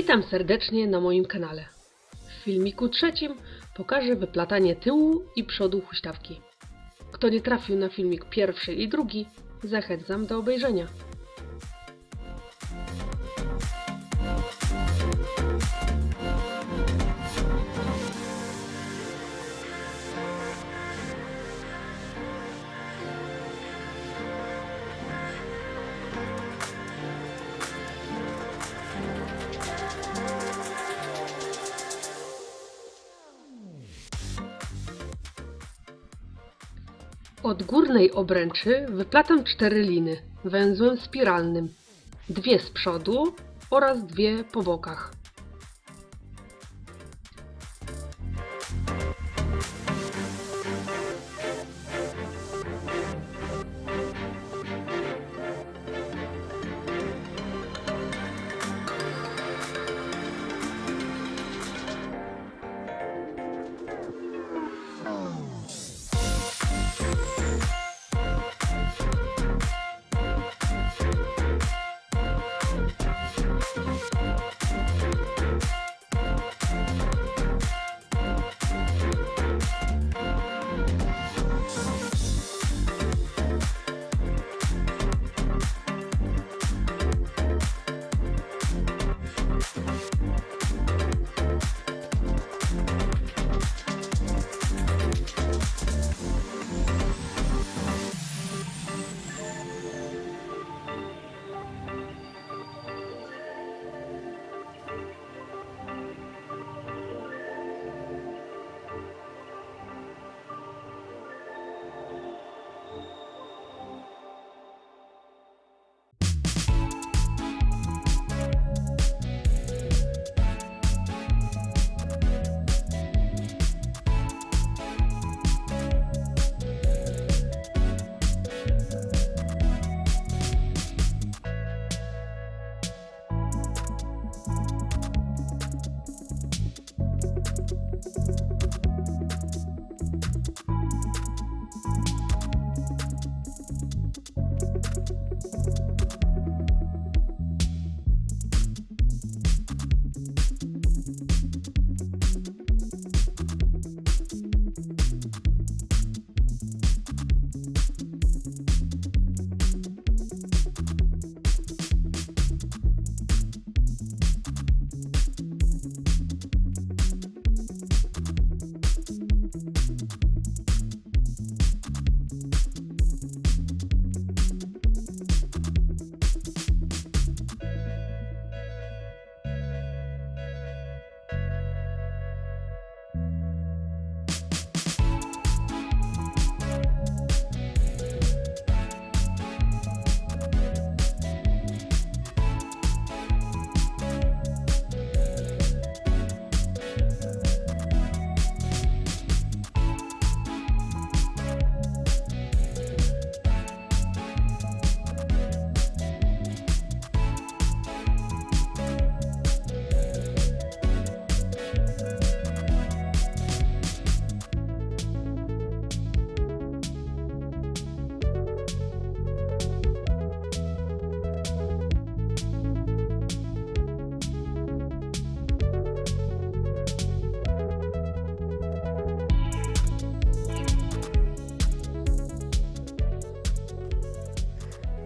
Witam serdecznie na moim kanale. W filmiku trzecim pokażę wyplatanie tyłu i przodu huśtawki. Kto nie trafił na filmik pierwszy i drugi, zachęcam do obejrzenia. Od górnej obręczy wyplatam cztery liny węzłem spiralnym, dwie z przodu oraz dwie po bokach.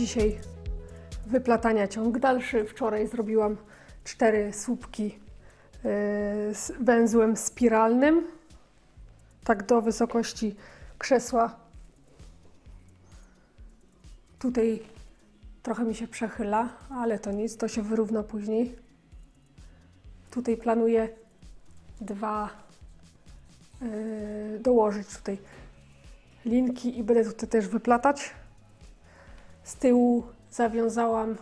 Dzisiaj wyplatania ciąg dalszy. Wczoraj zrobiłam cztery słupki yy, z węzłem spiralnym, tak do wysokości krzesła. Tutaj trochę mi się przechyla, ale to nic, to się wyrówna później. Tutaj planuję dwa yy, dołożyć tutaj linki i będę tutaj też wyplatać. Z tyłu zawiązałam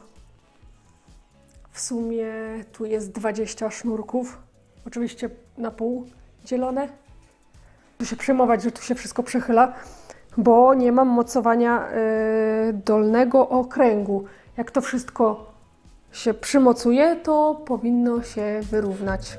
w sumie tu jest 20 sznurków, oczywiście na pół dzielone. Tu się przejmować, że tu się wszystko przechyla, bo nie mam mocowania y, dolnego okręgu. Jak to wszystko się przymocuje, to powinno się wyrównać.